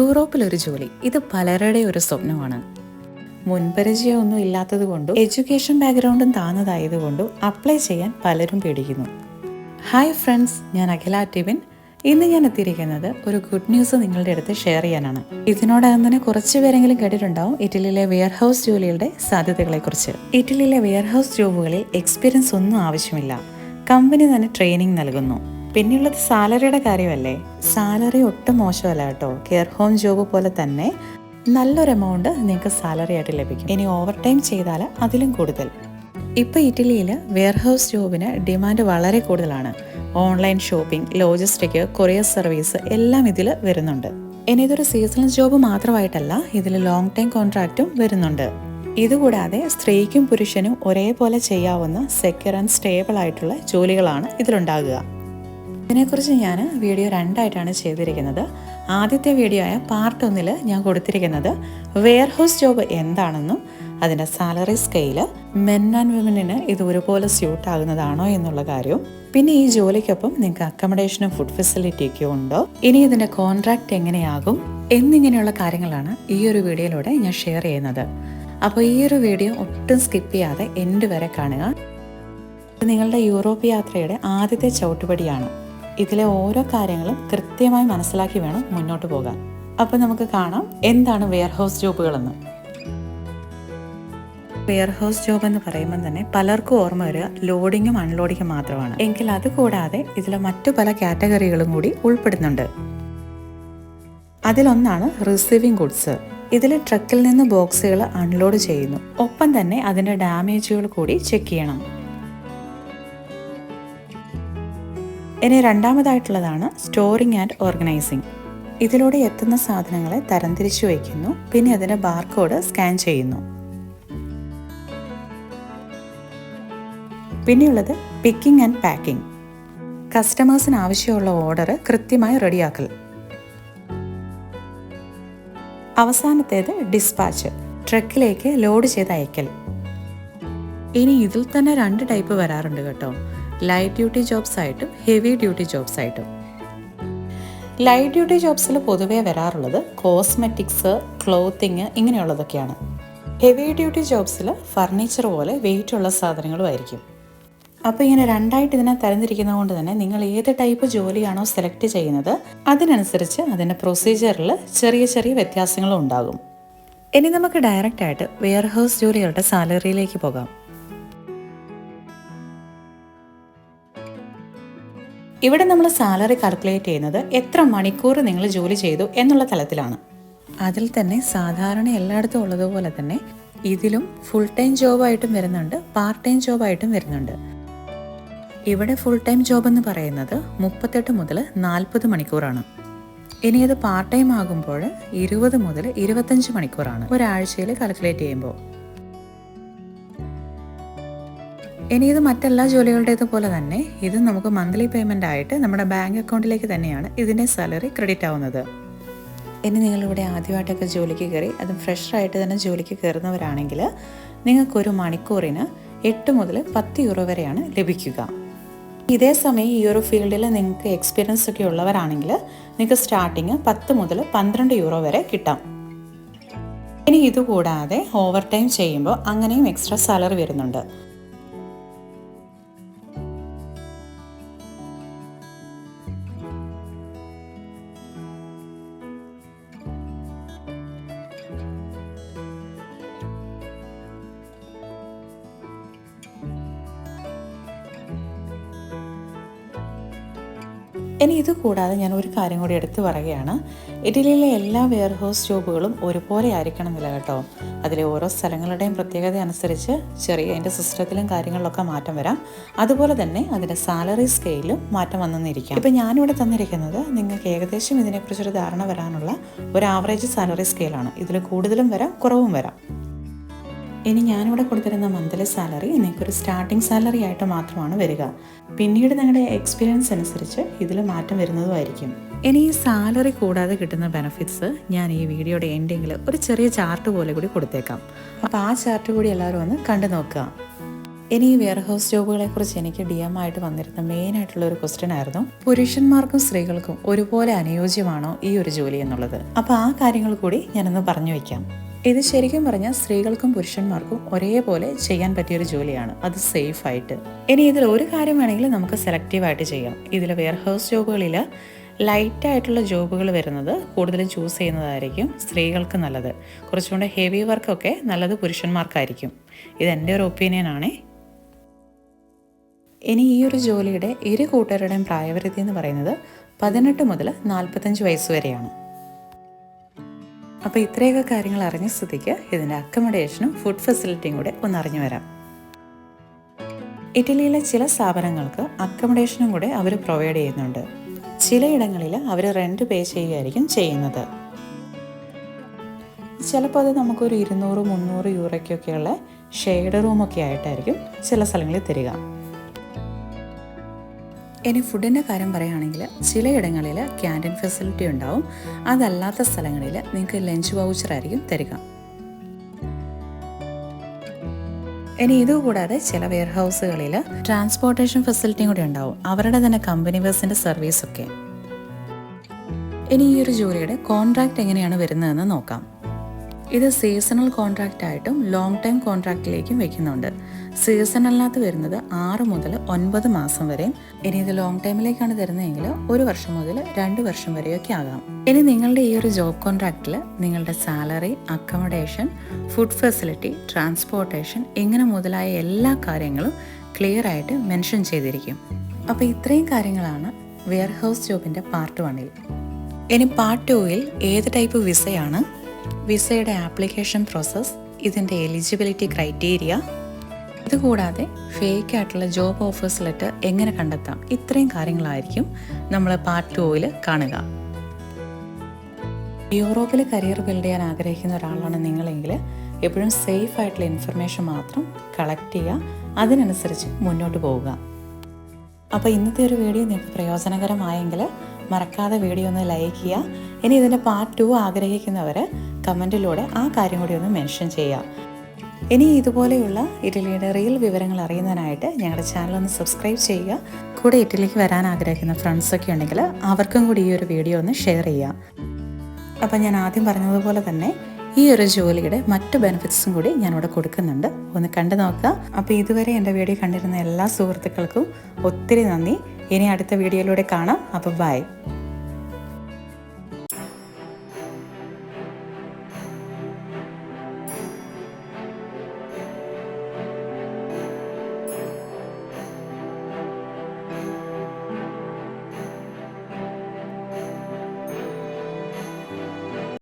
യൂറോപ്പിലൊരു ജോലി. ഇത് പലരുടെ ഒരു സ്വപ്നമാണ്. മുൻപരിചയമൊന്നും ഇല്ലാത്തത് കൊണ്ടും എഡ്യൂക്കേഷൻ ബാക്ക്ഗ്രൗണ്ടും താന്നതായതുകൊണ്ടും അപ്ലൈ ചെയ്യാൻ പലരും പേടിക്കുന്നു. ഹായ് ഫ്രണ്ട്സ് ഞാൻ അഖില ടിവിൻ ഇന്ന് ഞാൻ എത്തിയിരിക്കുന്നത് ഒരു ഗുഡ് ന്യൂസ് നിങ്ങളുടെ അടുത്ത് ഷെയർ ചെയ്യാനാണ്. ഇതിനോടകം തന്നെ കുറച്ച് പേരെങ്കിലും കേട്ടിട്ടുണ്ടാവും ഇറ്റലിയിലെ വെയർ ഹൗസ് ജോലികളുടെ സാധ്യതകളെക്കുറിച്ച്. ഇറ്റലിയിലെ വെയർ ഹൗസ് ജോബുകളിൽ എക്സ്പീരിയൻസ് ഒന്നും ആവശ്യമില്ല. കമ്പനി തന്നെ ട്രെയിനിങ് നൽകുന്നു. പിന്നെയുള്ളത് സാലറിയുടെ കാര്യമല്ലേ? സാലറി ഒട്ടും മോശമല്ല കേട്ടോ. കെയർ ഹോം ജോബ് പോലെ തന്നെ നല്ലൊരു എമൗണ്ട് നിങ്ങൾക്ക് സാലറി ആയിട്ട് ലഭിക്കും. ഇനി ഓവർ ടൈം ചെയ്താൽ അതിലും കൂടുതൽ. ഇപ്പോൾ ഇറ്റലിയിൽ വെയർഹൗസ് ജോബിന് ഡിമാൻഡ് വളരെ കൂടുതലാണ്. Online shopping logistic courier service എല്ലാം ഇതിൽ വരുന്നുണ്ട്. ഇനി ഇതൊരു സീസണൽ ജോബ് മാത്രമായിട്ടല്ല ഇതിൽ ലോങ് ടൈം കോൺട്രാക്റ്റും വരുന്നുണ്ട്. ഇതുകൂടാതെ സ്ത്രീക്കും പുരുഷനും ഒരേപോലെ ചെയ്യാവുന്ന സെക്യൂർ ആൻഡ് സ്റ്റേബിൾ ആയിട്ടുള്ള ജോലികളാണ് ഇതിലുണ്ടാകുക. ഇതിനെക്കുറിച്ച് ഞാൻ വീഡിയോ രണ്ടായിട്ടാണ് ചെയ്തിരിക്കുന്നത്. ആദ്യത്തെ വീഡിയോ ആയ പാർട്ട് ഒന്നിൽ ഞാൻ കൊടുത്തിരിക്കുന്നത് വെയർ ഹൗസ് ജോബ് എന്താണെന്നും അതിന്റെ സാലറി സ്കെയിൽ മെൻ ആൻഡ് വിമനിന് ഇത് ഒരുപോലെ സ്യൂട്ട് ആകുന്നതാണോ എന്നുള്ള കാര്യവും പിന്നെ ഈ ജോലിക്കൊപ്പം നിങ്ങൾക്ക് അക്കോമഡേഷനും ഫുഡ് ഫെസിലിറ്റിയൊക്കെ ഉണ്ടോ ഇനി ഇതിന്റെ കോൺട്രാക്റ്റ് എങ്ങനെയാകും എന്നിങ്ങനെയുള്ള കാര്യങ്ങളാണ് ഈ ഒരു വീഡിയോയിലൂടെ ഞാൻ ഷെയർ ചെയ്യുന്നത്. അപ്പോൾ ഈ ഒരു വീഡിയോ ഒട്ടും സ്കിപ്പ് ചെയ്യാതെ എൻഡ് വരെ കാണുക. നിങ്ങളുടെ യൂറോപ്പ് യാത്രയുടെ ആദ്യത്തെ ചവിട്ടുപടിയാണ്. ഇതിലെ ഓരോ കാര്യങ്ങളും കൃത്യമായി മനസ്സിലാക്കി വേണം മുന്നോട്ട് പോകാൻ. അപ്പോൾ നമുക്ക് കാണാം എന്താണ് വെയർ ഹൗസ് ജോബുകളെന്ന്. വെയർ ഹൗസ് ജോബ് എന്ന് പറയുമ്പോൾ തന്നെ പലർക്കും ഓർമ്മ വരിക ലോഡിങ്ങും അൺലോഡിങ്ങും മാത്രമാണ്. എങ്കിൽ അത് കൂടാതെ ഇതിലെ മറ്റു പല കാറ്റഗറികളും കൂടി ഉൾപ്പെടുന്നുണ്ട്. അതിലൊന്നാണ് റിസീവിംഗ് ഗുഡ്സ്. ഇതിൽ ട്രക്കിൽ നിന്ന് ബോക്സുകൾ അൺലോഡ് ചെയ്യുന്നു. ഒപ്പം തന്നെ അതിന്റെ ഡാമേജുകൾ കൂടി ചെക്ക് ചെയ്യണം. ഇനി രണ്ടാമതായിട്ടുള്ളതാണ് സ്റ്റോറിങ് ആൻഡ് ഓർഗനൈസിങ് ഇതിലൂടെ എത്തുന്ന സാധനങ്ങളെ തരംതിരിച്ചു വയ്ക്കുന്നു. പിന്നെ അതിന് ബാർകോഡ് സ്കാൻ ചെയ്യുന്നു. പിന്നെയുള്ളത് പിക്കിംഗ് ആൻഡ് പാക്കിംഗ് കസ്റ്റമേഴ്സിന് ആവശ്യമുള്ള ഓർഡർ കൃത്യമായി റെഡിയാക്കൽ. അവസാനത്തേത് ഡിസ്പാച്ച് ട്രക്കിലേക്ക് ലോഡ് ചെയ്ത് അയക്കൽ ഇനി ഇതിൽ തന്നെ രണ്ട് ടൈപ്പ് വരാറുണ്ട് കേട്ടോ. ലൈറ്റ് ഡ്യൂട്ടി ജോബ്സ് ആയിട്ടും ഹെവി ഡ്യൂട്ടി ജോബ്സ് ആയിട്ടും. ലൈറ്റ് ഡ്യൂട്ടി ജോബ്സിൽ പൊതുവേ വരാറുള്ളത് കോസ്മെറ്റിക്സ് ക്ലോത്തിങ് ഇങ്ങനെയുള്ളതൊക്കെയാണ്. ഹെവി ഡ്യൂട്ടി ജോബ്സിൽ ഫർണിച്ചർ പോലെ വെയിറ്റ് ഉള്ള സാധനങ്ങളും ആയിരിക്കും. അപ്പോൾ ഇങ്ങനെ രണ്ടായിട്ട് ഇതിനെ തരംതിരിക്കുന്നത് കൊണ്ട് തന്നെ നിങ്ങൾ ഏത് ടൈപ്പ് ജോലിയാണോ സെലക്ട് ചെയ്യുന്നത് അതിനനുസരിച്ച് അതിന്റെ പ്രൊസീജിയറിൽ ചെറിയ ചെറിയ വ്യത്യാസങ്ങളും ഉണ്ടാകും. ഇനി നമുക്ക് ഡയറക്റ്റ് ആയിട്ട് വെയർ ഹൗസ് ജോലികളുടെ സാലറിയിലേക്ക് പോകാം. ഇവിടെ നമ്മൾ സാലറി കാൽക്കുലേറ്റ് ചെയ്യുന്നത് എത്ര മണിക്കൂർ നിങ്ങൾ ജോലി ചെയ്തു എന്നുള്ള തലത്തിലാണ്. അതിൽ തന്നെ സാധാരണ എല്ലായിടത്തും ഉള്ളതുപോലെ തന്നെ ഇതിലും ഫുൾ ടൈം ജോബായിട്ടും വരുന്നുണ്ട് പാർട്ട് ടൈം ജോബായിട്ടും വരുന്നുണ്ട്. ഇവിടെ ഫുൾ ടൈം ജോബ് എന്ന് പറയുന്നത് മുപ്പത്തെട്ട് മുതൽ നാൽപ്പത് മണിക്കൂറാണ്. ഇനി അത് പാർട്ട് ടൈം ആകുമ്പോൾ ഇരുപത് മുതൽ ഇരുപത്തഞ്ച് മണിക്കൂറാണ്. ഒരാഴ്ചയിൽ കാൽക്കുലേറ്റ് ചെയ്യുമ്പോൾ. ഇനി ഇത് മറ്റെല്ലാ ജോലികളുടേതുപോലെ തന്നെ ഇത് നമുക്ക് മന്ത്ലി പേയ്മെന്റ് ആയിട്ട് നമ്മുടെ ബാങ്ക് അക്കൗണ്ടിലേക്ക് തന്നെയാണ് ഇതിന്റെ സാലറി ക്രെഡിറ്റ് ആവുന്നത്. ഇനി നിങ്ങളിവിടെ ആദ്യമായിട്ടൊക്കെ ജോലിക്ക് കയറി അതും ഫ്രഷറായിട്ട് തന്നെ ജോലിക്ക് കയറുന്നവരാണെങ്കിൽ നിങ്ങൾക്കൊരു മണിക്കൂറിന് എട്ട് മുതൽ പത്ത് യൂറോ വരെയാണ് ലഭിക്കുക. ഇതേ സമയം ഈ ഒരു ഫീൽഡിൽ നിങ്ങൾക്ക് എക്സ്പീരിയൻസ് ഒക്കെ ഉള്ളവരാണെങ്കിൽ നിങ്ങൾക്ക് സ്റ്റാർട്ടിങ് പത്ത് മുതൽ പന്ത്രണ്ട് യൂറോ വരെ കിട്ടാം. ഇനി ഇതുകൂടാതെ ഓവർ ടൈം ചെയ്യുമ്പോൾ അങ്ങനെയും എക്സ്ട്രാ സാലറി വരുന്നുണ്ട്. ഇനി ഇത് കൂടാതെ ഞാൻ ഒരു കാര്യം കൂടി എടുത്തു പറയുകയാണ്. ഇറ്റലിയിലെ എല്ലാ വെയർ ഹൗസ് ജോബുകളും ഒരുപോലെ ആയിരിക്കണം എന്നില്ല കേട്ടോ. അതിലെ ഓരോ സ്ഥലങ്ങളുടെയും പ്രത്യേകത അനുസരിച്ച് ചെറിയ അതിന്റെ സിസ്റ്റത്തിലും കാര്യങ്ങളിലൊക്കെ മാറ്റം വരാം. അതുപോലെ തന്നെ അതിന്റെ സാലറി സ്കെയിലും മാറ്റം വന്നെന്നിരിക്കാം ഇപ്പം ഞാനിവിടെ തന്നിരിക്കുന്നത് നിങ്ങൾക്ക് ഏകദേശം ഇതിനെക്കുറിച്ചൊരു ധാരണ വരാനുള്ള ഒരു ആവറേജ് സാലറി സ്കെയിലാണ്. ഇതിൽ കൂടുതലും വരാം കുറവും വരാം. ഇനി ഞാനിവിടെ കൊടുത്തിരുന്ന മന്ത്ലി സാലറി നിങ്ങൾക്കൊരു സ്റ്റാർട്ടിംഗ് സാലറി ആയിട്ട് മാത്രമാണ് വരിക. പിന്നീട് നിങ്ങളുടെ എക്സ്പീരിയൻസ് അനുസരിച്ച് ഇതിൽ മാറ്റം വരുന്നതുമായിരിക്കും. ഇനി ഈ സാലറി കൂടാതെ കിട്ടുന്ന ബെനഫിറ്റ്സ് ഞാൻ ഈ വീഡിയോയുടെ എൻഡിങ്ങിൽ ഒരു ചെറിയ ചാർട്ട് പോലെ കൂടി കൊടുത്തേക്കാം. അപ്പോൾ ആ ചാർട്ട് കൂടി എല്ലാവരും ഒന്ന് കണ്ടു നോക്കുക. ഇനി ഈ വെയർ ഹൗസ് ജോബുകളെ കുറിച്ച് എനിക്ക് ഡി എം ആയിട്ട് വന്നിരുന്ന മെയിൻ ആയിട്ടുള്ള ഒരു ക്വസ്റ്റ്യൻ ആയിരുന്നു. പുരുഷന്മാർക്കും സ്ത്രീകൾക്കും ഒരുപോലെ അനുയോജ്യമാണോ ഈ ഒരു ജോലി എന്നുള്ളത്? അപ്പോൾ ആ കാര്യങ്ങൾ കൂടി ഞാനൊന്ന് പറഞ്ഞു വെക്കാം ഇത് ശരിക്കും പറഞ്ഞാൽ സ്ത്രീകൾക്കും പുരുഷന്മാർക്കും ഒരേപോലെ ചെയ്യാൻ പറ്റിയൊരു ജോലിയാണ്. അത് സേഫ് ആയിട്ട്. ഇനി ഇതിൽ ഒരു കാര്യം വേണമെങ്കിൽ നമുക്ക് സെലക്റ്റീവായിട്ട് ചെയ്യാം. ഇതിൽ വെയർ ഹൗസ് ജോബുകളിൽ ലൈറ്റ് ആയിട്ടുള്ള ജോബുകൾ വരുന്നത് കൂടുതലും ചൂസ് ചെയ്യുന്നതായിരിക്കും സ്ത്രീകൾക്ക് നല്ലത്. കുറച്ചുകൂടെ ഹെവി വർക്കൊക്കെ നല്ലത് പുരുഷന്മാർക്കായിരിക്കും. ഇത് എന്റെ ഒരു ഒപ്പീനിയൻ ആണേ. ഇനി ഈ ഒരു ജോലിയുടെ ഇരു കൂട്ടരുടെയും പ്രായപരിധി എന്ന് പറയുന്നത് പതിനെട്ട് മുതൽ നാൽപ്പത്തഞ്ച് വയസ്സ് വരെയാണ്. അപ്പോൾ ഇത്രയൊക്കെ കാര്യങ്ങൾ അറിഞ്ഞ സ്ഥിതിക്ക് ഇതിന്റെ അക്കമഡേഷനും ഫുഡ് ഫെസിലിറ്റിയും കൂടെ ഒന്ന് അറിഞ്ഞു വരാം. ഇറ്റലിയിലെ ചില സ്ഥാപനങ്ങൾക്ക് അക്കമഡേഷനും കൂടെ അവർ പ്രൊവൈഡ് ചെയ്യുന്നുണ്ട്. ചിലയിടങ്ങളിൽ അവർ റെന്റ് പേ ചെയ്യുകയായിരിക്കും ചെയ്യുന്നത്. ചിലപ്പോൾ അത് നമുക്കൊരു ഇരുന്നൂറ് മുന്നൂറ് യൂറോയ്ക്കൊക്കെയുള്ള ഷെയ്ഡ് റൂമൊക്കെ ആയിട്ടായിരിക്കും ചില സ്ഥലങ്ങളിൽ തരിക. ഇനി ഫുഡിന്റെ കാര്യം പറയുകയാണെങ്കിൽ ചിലയിടങ്ങളിൽ ക്യാന്റീൻ ഫെസിലിറ്റി ഉണ്ടാവും. അതല്ലാത്ത സ്ഥലങ്ങളിൽ നിങ്ങൾക്ക് ലഞ്ച് വൗച്ചറായിരിക്കും തരിക. ഇനി ഇതുകൂടാതെ ചില വെയർ ഹൗസുകളിൽ ട്രാൻസ്പോർട്ടേഷൻ ഫെസിലിറ്റിയും കൂടി ഉണ്ടാവും. അവരുടെ തന്നെ കമ്പനി ബസ്സിന്റെ സർവീസൊക്കെ ഇനി ഈ ഒരു ജോലിയുടെ കോൺട്രാക്ട് എങ്ങനെയാണ് വരുന്നതെന്ന് നോക്കാം. ഇത് സീസണൽ കോൺട്രാക്റ്റ് ആയിട്ടും ലോങ് ടൈം കോൺട്രാക്റ്റിലേക്കും വെക്കുന്നുണ്ട്. സീസണലിനകത്ത് വരുന്നത് ആറ് മുതൽ ഒൻപത് മാസം വരെയും ഇനി ഇത് ലോങ് ടൈമിലേക്കാണ് തരുന്നതെങ്കിൽ ഒരു വർഷം മുതൽ രണ്ട് വർഷം വരെയൊക്കെ ആകാം. ഇനി നിങ്ങളുടെ ഈ ഒരു ജോബ് കോൺട്രാക്റ്റിൽ നിങ്ങളുടെ salary accommodation food facility transportation ഇങ്ങനെ മുതലായ എല്ലാ കാര്യങ്ങളും ക്ലിയർ ആയിട്ട് മെൻഷൻ ചെയ്തിരിക്കും. അപ്പോൾ ഇത്രയും കാര്യങ്ങളാണ് വെയർ ഹൗസ് ജോബിന്റെ പാർട്ട് വണ്ണിൽ ഇനി പാർട്ട് ടുവിൽ ഏത് ടൈപ്പ് വിസയാണ് വിസയുടെ ആപ്ലിക്കേഷൻ പ്രോസസ്സ് ഇതിന്റെ എലിജിബിലിറ്റി ക്രൈറ്റീരിയ ഇതുകൂടാതെ ഫേക്ക് ആയിട്ടുള്ള ജോബ് ഓഫേഴ്സ് ലെറ്റർ എങ്ങനെ കണ്ടെത്താം ഇത്രയും കാര്യങ്ങളായിരിക്കും നമ്മൾ പാർട്ട് ടൂവിൽ കാണുക. യൂറോപ്പിൽ കരിയർ ബിൽഡ് ചെയ്യാൻ ആഗ്രഹിക്കുന്ന ഒരാളാണ് നിങ്ങളെങ്കിൽ എപ്പോഴും സേഫ് ആയിട്ടുള്ള ഇൻഫർമേഷൻ മാത്രം കളക്ട് ചെയ്യുക അതിനനുസരിച്ച് മുന്നോട്ട് പോവുക. അപ്പോൾ ഇന്നത്തെ ഒരു വീഡിയോ നിങ്ങൾക്ക് പ്രയോജനകരമായെങ്കിൽ മറക്കാതെ വീഡിയോ ഒന്ന് ലൈക്ക് ചെയ്യുക. ഇനി ഇതിന്റെ പാർട്ട് ടു ആഗ്രഹിക്കുന്നവർ കമന്റിലൂടെ ആ കാര്യം കൂടി ഒന്ന് മെൻഷൻ ചെയ്യുക. ഇനി ഇതുപോലെയുള്ള ഇറ്റലിയുടെ റിയൽ വിവരങ്ങൾ അറിയുന്നതിനായിട്ട് ഞങ്ങളുടെ ചാനൽ ഒന്ന് സബ്സ്ക്രൈബ് ചെയ്യുക. കൂടെ ഇറ്റലിക്ക് വരാൻ ആഗ്രഹിക്കുന്ന ഫ്രണ്ട്സൊക്കെ ഉണ്ടെങ്കിൽ അവർക്കും കൂടി ഈ ഒരു വീഡിയോ ഒന്ന് ഷെയർ ചെയ്യുക. അപ്പം ഞാൻ ആദ്യം പറഞ്ഞതുപോലെ തന്നെ ഈ ഒരു ജോലിയുടെ മറ്റ് ബെനിഫിറ്റ്സും കൂടി ഞാനിവിടെ കൊടുക്കുന്നുണ്ട്. ഒന്ന് കണ്ടു നോക്കുക. അപ്പോൾ ഇതുവരെ എന്റെ വീഡിയോ കണ്ടിരുന്ന എല്ലാ സുഹൃത്തുക്കൾക്കും ഒത്തിരി നന്ദി. ഇനി അടുത്ത വീഡിയോയിലൂടെ കാണാം. അപ്പോൾ ബൈ.